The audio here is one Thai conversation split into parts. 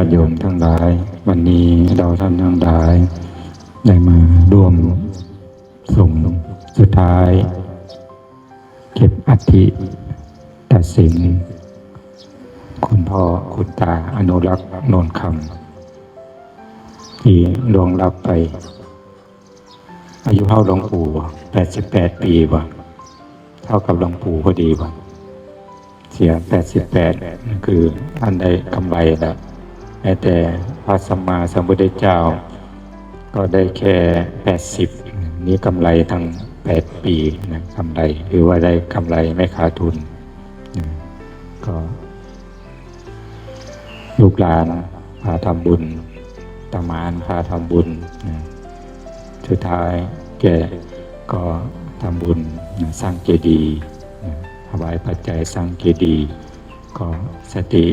าติโยมทั้งหลาย วันนี้เราท่านทั้งหลาย ได้มาร่วมส่งสุดท้าย เก็บอัฐิตัดสิน คุณพ่อคุณตาอนุรักษ์นนคำที่ลวงรับไป อายุเท่าหลวงปู่แปดสิบแปดปีวะเท่ากับหลวงปู่พอดีวะเสียแปดสิบแปดคือท่านได้กำไรแล้ว แม้แต่พระสัมมาสัมพุทธเจ้า ก็ได้แค่แปดสิบนี้กำไรทั้งแปดปีนะกำไรหรือว่าได้กำไรไม่ขาดทุนก็ ลูกหลานพาทำบุญตามานพาทำบุญสุดท้ายแกก็ทำบุญสร้างเจดีย์ถวายปัจจัยสร้างเจดีย์ก็สติ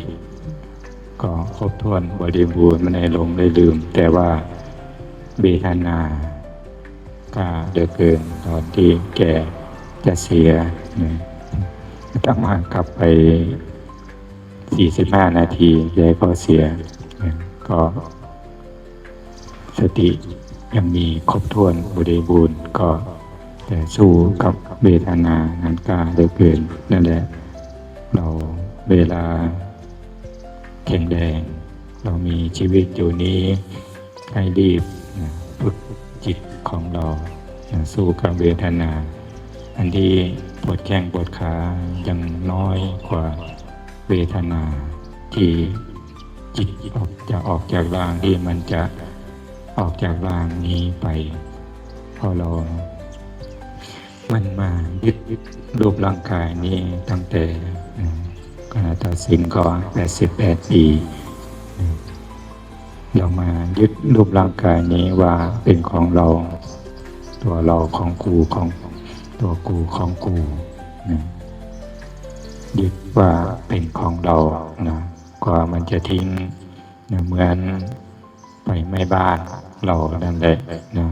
ก็ครบถ้วนบริบูรณ์ไม่ได้ลงได้ลืม แต่ว่าเบทนาก็เดือเกินตอนที่แกจะเสียนะต้องมากลับไป 45 นาทีแกก็เสียนะก็สติยังมีครบถ้วนบริบูรณ์ก็แต่สู้กับเวทนานั้นกาเหลือเกินนั่นแหละ เราเวลา แข็งแรง เรามีชีวิตอยู่นี้ให้รีบฝึกจิตของเราสู้กับเวทนา อันที่ปวดแข้งปวดขายังน้อยกว่าเวทนา ที่จิตออกจะออกจากร่างที่มันจะออกจากร่างนี้ไปพอเรามันมายึดรูปร่างกายนี้ตั้งแต่ ตัดสินก็88 ปีเรามายึดรูปร่างกายนี้ว่าเป็นของเรา ตัวเราของกูของตัวกูของกูนะยึดว่าเป็นของเรานะกว่ามันจะทิ้งนะเหมือนไฟไม้บ้านเรานั่นแหละนะ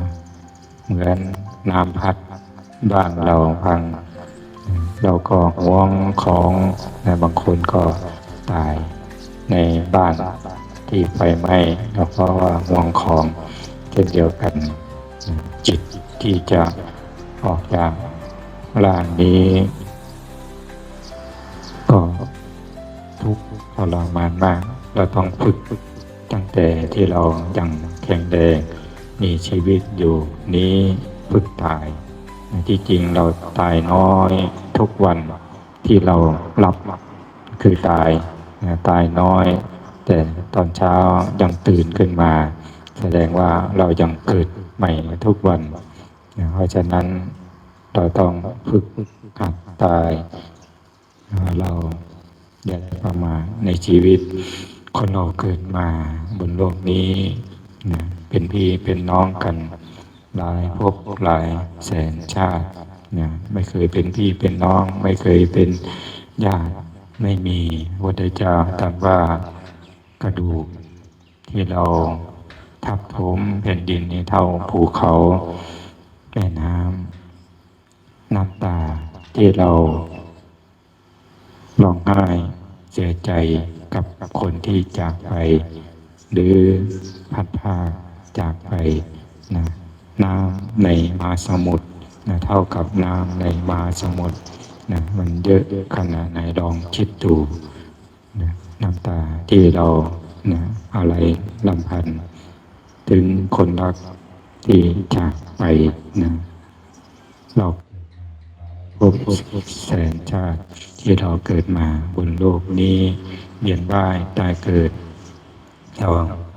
เหมือนน้ำพัดบ้านเราพัง เราก็ห่วงของนะบางคนก็ตายในบ้านที่ไฟไหม้แล้วก็ว่าห่วงของเช่นเดียวกัน จิตที่จะออกจากร่างนี้ ก็ทุกข์ทรมานมาก เราต้องฝึกตั้งแต่ที่เรายังแข็งแรงมีชีวิตอยู่นี้ฝึกตาย ที่จริงเราตายน้อยทุกวันที่เราหลับคือตายตายน้อย แต่ตอนเช้ายังตื่นขึ้นมา แสดงว่าเรายังเกิดใหม่ทุกวัน เพราะฉะนั้นเราต้องฝึกหัดตาย เราอย่าได้ประมาทในชีวิต คนเราเกิดมาบนโลกนี้เป็นพี่เป็นน้องกัน หลายภพหลายแสนชาตินะไม่เคยเป็นพี่เป็นน้อง ไม่เคยเป็นญาติไม่มีพระพุทธเจ้าตรัสว่ากระดูก ที่เราทับถมแผ่นดินนี้เท่าภูเขาแม่น้ำน้ำตาที่เราร้องไห้เสียใจกับคนที่จากไป หรือพัดพาจากไป น้ำในมหาสมุทรนะเท่ากับน้ำในมหาสมุทรนะมันเยอะขนาดไหนลองคิดดูนะน้ำตาที่เรานะอะไรลำพันถึงคนรักที่จากไปนะเราพบแสนชาติที่เราเกิดมาบนโลกนี้เวียนว่ายตายเกิดเรา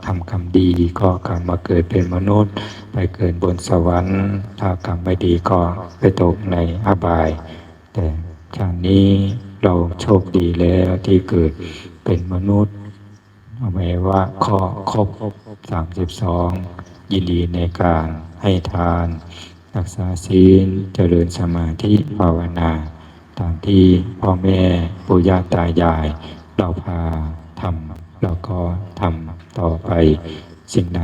ทำกรรมดีก็กลับมาเกิดเป็นมนุษย์ ไปเกิดบนสวรรค์ ถ้ากรรมไม่ดีก็ไปตกในอบาย แต่ชาตินี้เราโชคดีแล้วที่เกิดเป็นมนุษย์เอาไว้ว่าข้อครบสามสิบสองยินดีในการให้ทานรักษาศีลเจริญสมาธิภาวนา ตามที่พ่อแม่ปู่ย่าตายายเราพา ทำเราก็ทำต่อไป สิ่งไหน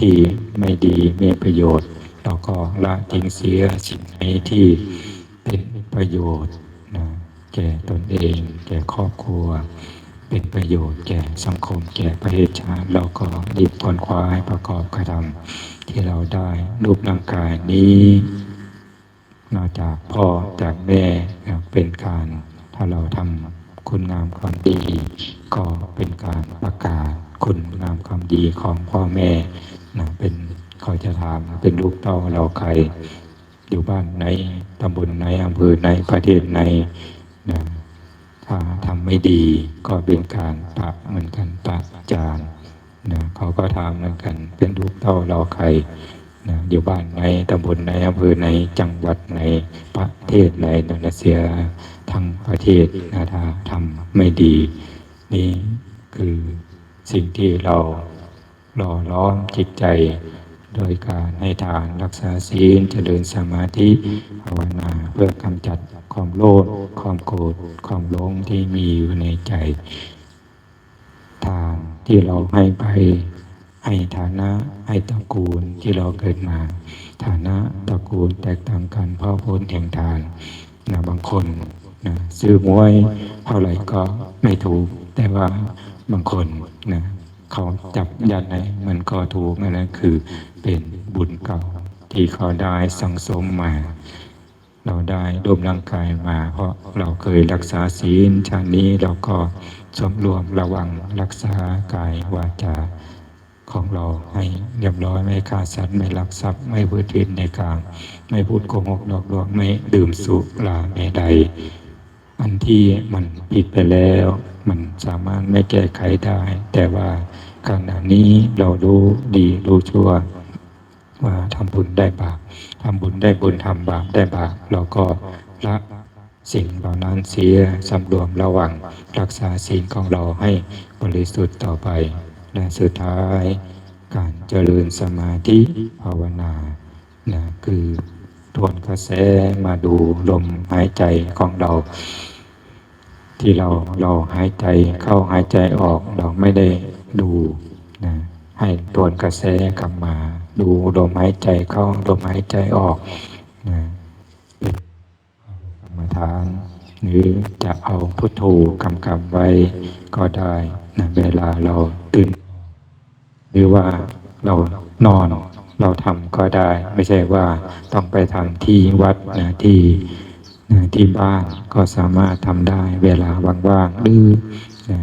ที่ไม่ดีไม่ประโยชน์ เราก็ละทิ้งเสียสิ่งไหนที่เป็นประโยชน์นะแก่ตนเอง แก่ครอบครัว เป็นประโยชน์แก่สังคม แก่ประเทศชาติ เราก็รีบคนคว้าให้ประกอบกระทำที่เราได้รูปร่างกายนี้นอกจากพ่อจากแม่เป็นการถ้าเราทำ คุณงามความดี ก็เป็นการประกาศคุณงามความดีของพ่อแม่นะเป็นเขาจะถามเป็นลูกเต้าเราใคร อยู่บ้านไหนตำบลไหนอำเภอไหนประเทศไหนนะถ้าทำไม่ดีก็เป็นการปะเหมือนกันปะจานนะเขาก็ทำเหมือนกันเป็นลูกเต้าเราใคร นะอยู่บ้านไหนตำบลไหนอำเภอไหนจังหวัดไหนประเทศไหนนนเสียทั้งประเทศนะถ้าทำไม่ดี นี่คือสิ่งที่เราหล่อล้อมจิตใจ โดยการให้ทานรักษาศีลเจริญสมาธิภาวนาเพื่อกำจัดความโลภความโกรธความหลงที่มีอยู่ในใจ ทานที่เราให้ไป ให้ฐานะให้ตระกูลที่เราเกิดมา ฐานะตระกูลแตกต่างกันเพราะพ้นแห่งทานนะบางคนนะซื้อมวยเท่าไหร่ก็ไม่ถูก แต่ว่าบางคนนะเขาจับยันไหนมันก็ถูกนั่นแหละคือเป็นบุญเก่าที่เขาได้สังสมมา เราได้รวมร่างกายมา เพราะเราเคยรักษาศีลชาตินี้เราก็สมรวมระวังรักษากายวาจา ของเราให้เรียบร้อยไม่ฆ่าสัตว์ไม่ลักทรัพย์ไม่พูดผิดในกลาง ไม่พูดโกหกหลอกลวงไม่ดื่มสุราเมใดอันที่มันผิดไปแล้ว มันสามารถไม่แก้ไขได้ แต่ว่าขณะนี้เรารู้ดีรู้ชั่วว่าทำบุญได้บาปทำบุญได้บุญทำบาปได้บาปเราก็ละสิ่งเหล่านั้นเสียสำรวมระวังรักษาศีลของเราให้บริสุทธิ์ต่อไป และสุดท้าย การเจริญสมาธิภาวนานะคือทวนกระแสมาดูลมหายใจของเรา ที่เราเราหายใจเข้าหายใจออกเราไม่ได้ดูนะให้ทวนกระแสกลับมา ดูลมหายใจเข้าลมหายใจออกนะกรรมฐาน หรือจะเอาพุทโธกำกับไว้ก็ได้นะเวลาเราตื่น รือว่าเรานอนเราทำก็ได้ ไม่ใช่ว่าต้องไปทำที่วัดนะที่นะที่บ้านก็สามารถทำได้ เวลาว่างๆหรือนะ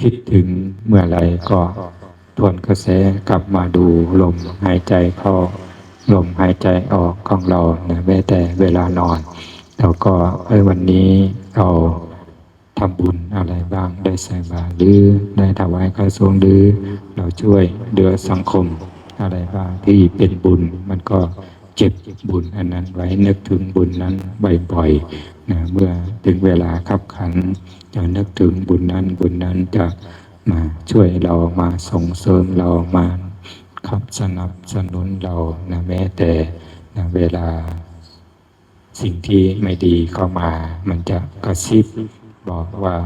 คิดถึงเมื่อไรก็ทวนกระแสกลับมาดูลมหายใจเข้าลมหายใจออกของเรานะแม้แต่เวลานอนแล้วก็เออวันนี้เราทำบุญอะไรบ้างได้ใส่บาตรหรือได้ถวายกระทรวงหรือ ช่วยเดือสังคมอะไรบ้างที่เป็นบุญมันก็เก็บบุญอันนั้นไว้นึกถึงบุญนั้นบ่อยๆนะเมื่อถึงเวลาขับขันจะนึกถึงบุญนั้นบุญนั้นจะมาช่วยเรามาส่งเสริมเรามาขับสนับสนุนเรานะแม้แต่นะเวลาสิ่งที่ไม่ดีเข้ามา มันจะกระซิบบอกว่า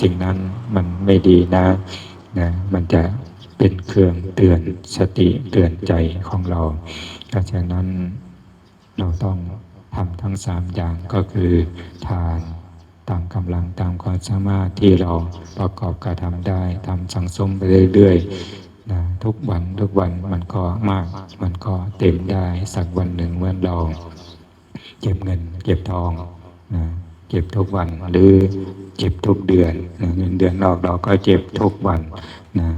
สิ่งนั้นมันไม่ดีนะนะมันจะ เป็นเครื่องเตือนสติเตือนใจของเราดังนั้นเราต้องทำทั้งสามอย่างก็คือทานตามกำลังตามความสามารถที่เราประกอบกระทำได้ทำสังสมไปเรื่อยๆนะทุกวันทุกวันมันก็มาก มันก็เต็มได้สักวันหนึ่งเมื่อเราเก็บเงิน เก็บทองนะเก็บทุกวันหรือเก็บทุกเดือนนะเงินเดือนออกเราก็เก็บทุกวันนะ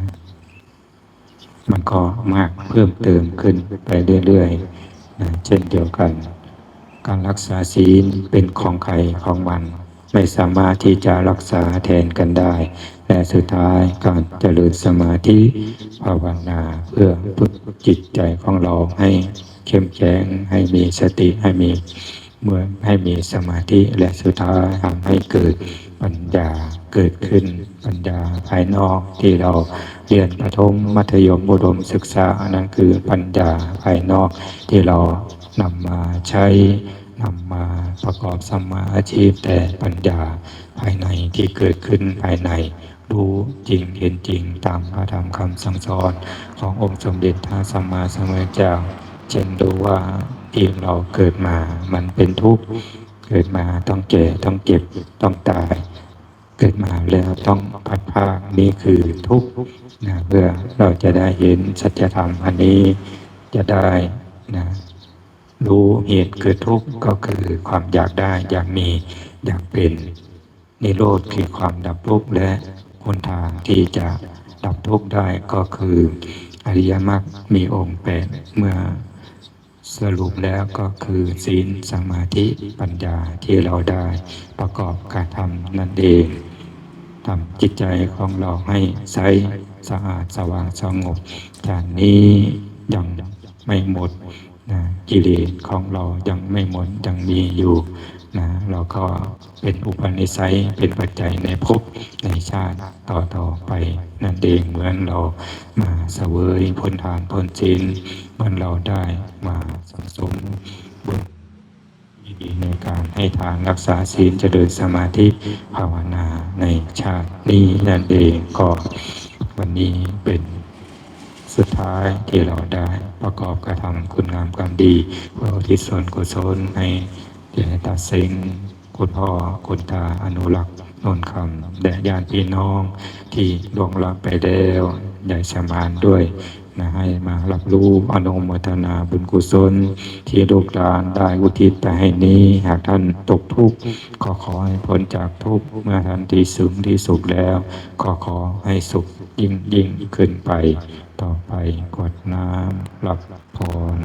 มันก็มากเพิ่มเติมขึ้นไปเรื่อยๆนะเช่นเดียวกัน การรักษาศีลเป็นของใครของมัน ไม่สามารถที่จะรักษาแทนกันได้ และสุดท้ายการเจริญสมาธิภาวนาเพื่อฝึกจิตใจของเราให้เข้มแข็งให้มีสติให้มีเมื่อให้มีสมาธิและสุดท้ายทำให้เกิด ปัญญาเกิดขึ้นปัญญาภายนอกที่เราเรียนประถมมัธยมอุดมศึกษาอันนั้นคือปัญญาภายนอกที่เรานำมาใช้นำมาประกอบสมมาอาชีพแต่ปัญญาภายในที่เกิดขึ้นภายในรู้จริงเห็นจริงตามพระธรรมคำสั่งสอนขององค์สมเด็จพระสัมมาสัมพุทธเจ้าเช่นดูว่าที่เราเกิดมามันเป็นทุกข์ เกิดมาต้องแก่ต้องเก็บต้องตาย เกิดมาแล้วต้องพัดภานี้คือทุกข์นะเพื่อเราจะได้เห็นสัจธรรมอันนี้จะได้นะรู้เหตุเกิดทุกข์ก็คือความอยากได้อยากมีอยากเป็นนิโรธคือความดับทุกข์และหนทางที่จะดับทุกข์ได้ก็คืออริยมรรคมีองค์แปดเมื่อ สรุปแล้วก็คือศีลสมาธิปัญญาที่เราได้ประกอบการทำนั่นเองทำจิตใจของเราให้ใสสะอาดสว่างสงบจากนี้ยังไม่หมดนะกิเลสของเรายังไม่หมดยังมีอยู่ นะเราก็เป็นอุปนิสัยเป็นปัจจัยในภพในชาติต่อต่อไป นั่นเองเหมือนเรามาเสวยผลทานผลศีลเมือนเราได้มาสังสมบุญดีในการให้ทานรักษาศีลเจริญสมาธิภาวนาในชาตินี้นั่นเองก็วันนี้เป็นสุดท้ายที่เราได้ประกอบกระทำคุณงามความดีเพื่อทิศส่วนกุศลให แด่ตาเซ็งคุณพ่อคุณตาอนุรักษ์นนคำและญาติพี่น้องที่ล่วงลับไปแล้วใหญ่สมานด้วยนะให้มารับรู้อนุโมทนาบุญกุศล ที่ลูกหลานได้อุทิศไปให้นี้ หากท่านตกทุกข์ก็ขอให้พ้นจากทุกข์เมื่อท่านที่สูงที่สุขแล้ว ก็ขอให้สุขยิ่งยิ่งขึ้นไป ต่อไปกวดน้ำรับพร